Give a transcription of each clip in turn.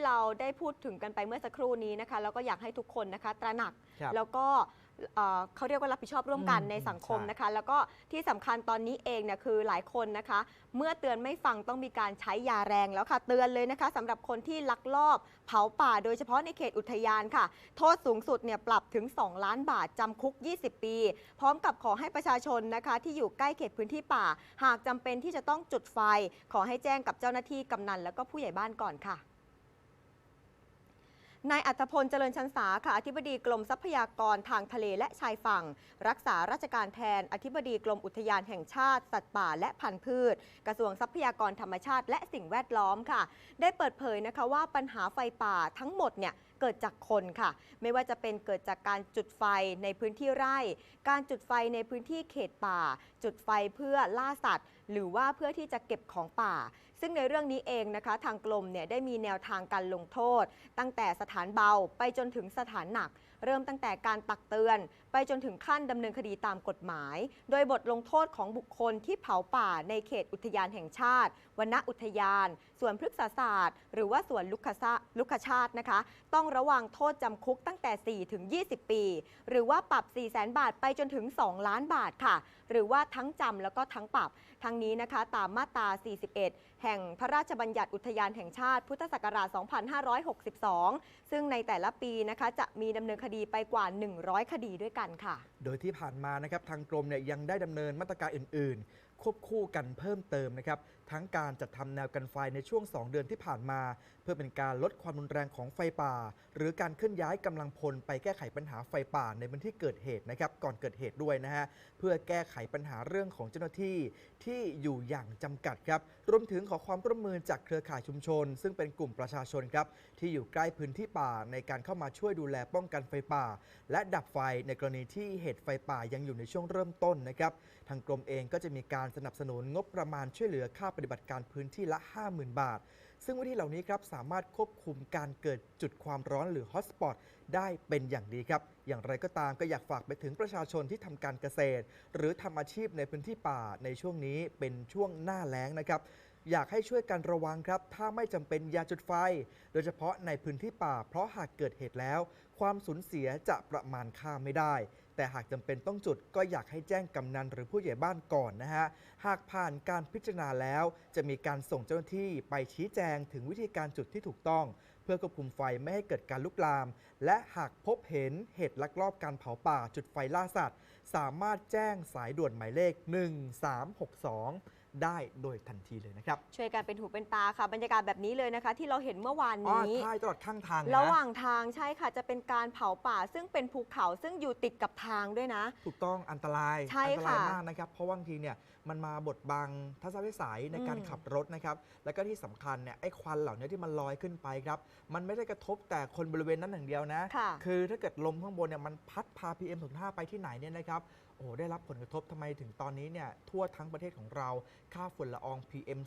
ที่เราได้พูดถึงกันไปเมื่อสักครู่นี้นะคะแล้วก็อยากให้ทุกคนนะคะตระหนักครับแล้วก็เอ่อเขาเรียกว่ารับผิดชอบร่วมกันอืมในสังคมใช่ นะคะ แล้วก็ที่สำคัญตอนนี้เองเนี่ยคือหลายคนนะคะ เมื่อเตือนไม่ฟังต้องมีการใช้ยาแรงแล้วค่ะ เตือนเลยนะคะสำหรับคนที่ลักลอบ เผาป่าโดยเฉพาะในเขตอุทยานค่ะ โทษสูงสุดเนี่ยปรับถึง 2 ล้านบาทจำคุก 20 ปี พร้อมกับขอให้ประชาชนนะคะ ที่อยู่ใกล้เขตพื้นที่ป่า หากจำเป็นที่จะต้องจุดไฟ ขอให้แจ้งกับเจ้าหน้าที่กำนันแล้วก็ผู้ใหญ่บ้านก่อนค่ะ นายอัธพลเจริญชันษาค่ะอธิบดีกรมทรัพยากรทางทะเลและชายฝั่ง รักษาราชการแทน อธิบดีกรมอุทยานแห่งชาติ สัตว์ป่าและพันธุ์พืช กระทรวงทรัพยากรธรรมชาติ และสิ่งแวดล้อมค่ะ ได้เปิดเผยนะคะว่าปัญหาไฟป่าทั้งหมดเนี่ยเกิดจากคนค่ะ ไม่ว่าจะเป็นเกิดจากการจุดไฟในพื้นที่ไร่ การจุดไฟในพื้นที่เขตป่า จุดไฟเพื่อล่าสัตว์ หรือว่าเพื่อที่จะเก็บของป่า ซึ่งในเรื่องนี้เองนะคะ ทางกรมเนี่ยได้มีแนวทางการลงโทษ ตั้งแต่สถานเบาไปจนถึงสถานหนัก เริ่มตั้งแต่การตักเตือนไปจนถึงขั้นดำเนินคดีตามกฎหมาย โดยบทลงโทษของบุคคลที่เผาป่าในเขตอุทยานแห่งชาติวนอุทยาน สวนพฤกษศาสตร์ หรือว่าสวนลุกขชาลุกชาตินะคะ ต้องระวังโทษจำคุกตั้งแต่ 4 ถึง 20 ปี หรือว่าปรับ 4 0 0 0 0 0บาทไปจนถึง 2 ล้านบาทค่ะ หรือว่าทั้งจำแล้วก็ทั้งปรับ ทั้งนี้นะคะตามมาตรา 41 แห่งพระราชบัญญัติอุทยานแห่งชาติ พุทธศักราช 2562 ซึ่งในแต่ละปีนะคะจะมีดำเนินคดีไปกว่า 100 คดีด้วยกันค่ะ โดยที่ผ่านมานะครับทางกรมเนี่ยยังได้ดำเนินมาตรการอื่น ควบคู่กันเพิ่มเติมนะครับ ทั้งการจัดทำแนวกันไฟในช่วง 2 เดือนที่ผ่านมา เพื่อเป็นการลดความรุนแรงของไฟป่า หรือการเคลื่อนย้ายกำลังพลไปแก้ไขปัญหาไฟป่าในพื้นที่เกิดเหตุนะครับก่อนเกิดเหตุด้วยนะฮะเพื่อแก้ไขปัญหาเรื่องของเจ้าหน้าที่ที่อยู่อย่างจำกัดครับรวมถึงขอความร่วมมือจากเครือข่ายชุมชน ซึ่งเป็นกลุ่มประชาชนครับที่อยู่ใกล้พื้นที่ป่าในการเข้ามาช่วยดูแลป้องกันไฟป่า และดับไฟในกรณีที่เหตุไฟป่ายังอยู่ในช่วงเริ่มต้นนะครับทางกรมเองก็จะมีการสนับสนุนงบประมาณช่วยเหลือค่าปฏิบัติการพื้นที่ละ 50,000 บาท ซึ่งวิธีเหล่านี้ครับสามารถควบคุมการเกิดจุดความร้อนหรือฮอตสปอตได้เป็นอย่างดีครับ อย่างไรก็ตามก็อยากฝากไปถึงประชาชนที่ทำการเกษตร หรือทำอาชีพในพื้นที่ป่าในช่วงนี้เป็นช่วงหน้าแล้งนะครับอยากให้ช่วยกันระวังครับ ถ้าไม่จำเป็นอย่าจุดไฟ โดยเฉพาะในพื้นที่ป่า เพราะหากเกิดเหตุแล้ว ความสูญเสียจะประมาณค่าไม่ได้ แต่หากจำเป็นต้องจุดก็อยากให้แจ้งกำนันหรือผู้ใหญ่บ้านก่อนนะฮะ หากผ่านการพิจารณาแล้ว จะมีการส่งเจ้าหน้าที่ไปชี้แจงถึงวิธีการจุดที่ถูกต้อง เพื่อควบคุมไฟไม่ให้เกิดการลุกลาม และหากพบเห็นเหตุลักลอบการเผาป่าจุดไฟล่าสัตว์ สามารถแจ้งสายด่วนหมายเลข 1362 ได้โดยทันทีเลยนะครับ ช่วยกันเป็นหูเป็นตาค่ะ บรรยากาศแบบนี้เลยนะคะ ที่เราเห็นเมื่อวานอ๋อนี้ ใช่ตลอดข้างทางนะ ระหว่างทางใช่ค่ะจะเป็นการเผาป่า ซึ่งเป็นภูเขาซึ่งอยู่ติดกับทางด้วยนะ ถูกต้องอันตรายใช่อัตรายค่ะมากนะครับ เพราะว่าบางทีเนี่ยมันมาบดบังทัศนวิสัยในการอืม ขับรถนะครับ แล้วก็ที่สำคัญเนี่ยไอ้ควันเหล่านี้ที่มันลอยขึ้นไปครับ มันไม่ได้กระทบแต่คนบริเวณนั้นอย่างเดียวนะ ค่ะ คือถ้าเกิดลมข้างบนเนี่ยมันพัดพา PM 2.5ไปที่ไหนเนี่ยนะครับ โอ้โหได้รับผลกระทบทำไมถึงตอนนี้เนี่ยทั่วทั้งประเทศของเราค่าฝุ่นละออง PM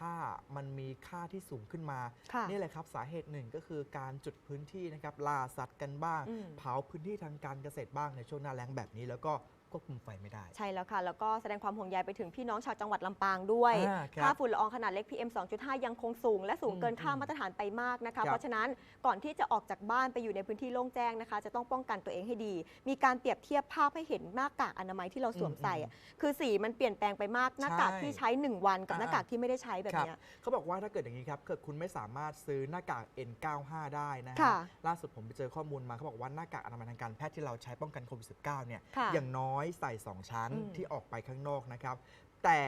2.5 มันมีค่าที่สูงขึ้นมา ค่ะนี่แหละครับสาเหตุหนึ่งก็คือการจุดพื้นที่นะครับล่าสัตว์กันบ้าง อืม เผาพื้นที่ทางการเกษตรบ้างในช่วงหน้าแล้งแบบนี้ แล้วก็ควบคุมไฟไม่ได้ ใช่แล้วค่ะ แล้วก็แสดงความห่วงใยไปถึงพี่น้องชาวจังหวัดลำปางด้วย อ่าครับค่าฝุ่นละอองขนาดเล็ก PM 2.5 ยังคงสูง และสูงเกินอืมค่ามาตรฐานไปมากนะครัคะ บ เพราะฉะนั้นก่อนที่จะออกจากบ้านไปอยู่ในพื้นที่โล่งแจ้งนะคะ จะต้องป้องกันตัวเองให้ดี มีการเปรียบเทียบภาพให้เห็นหน้ากากอนามัยที่เราสวมใส่อะคือสีมันเปลี่ยนแปลงไปมากหน้ากากที่ใช้1 วันกับอ่าหน้ากากที่ไม่ได้ใช้แบบครับเนี้ย เขาบอกว่าถ้าเกิดอย่างนี้ครับเกิดคุณไม่สามารถซื้อหน้ากาก N95 ได้นะฮะค่ะล่าสุดผมไปเจอข้อมูลมาเขาบอกว่าหน้ากากอนามัยทางการแพทย์ที่เราใช้ป้องกันโควิด -19 เนี่ยค่ะอย่างน้อยใส่ 2 ชั้นอืม ที่ออกไปข้างนอกนะครับ แต่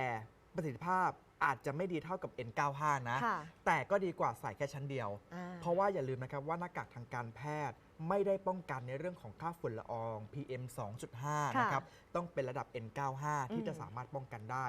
ประสิทธิภาพอาจจะไม่ดีเท่ากับ N95 นะ ค่ะแต่ก็ดีกว่าใส่แค่ชั้นเดียว อ่า เพราะว่าอย่าลืมนะครับว่าหน้ากากทางการแพทย์ไม่ได้ป้องกันในเรื่องของค่าฝุ่นละออง PM 2.5 นะครับ ต้องเป็นระดับ N95 ที่จะอืมสามารถป้องกันได้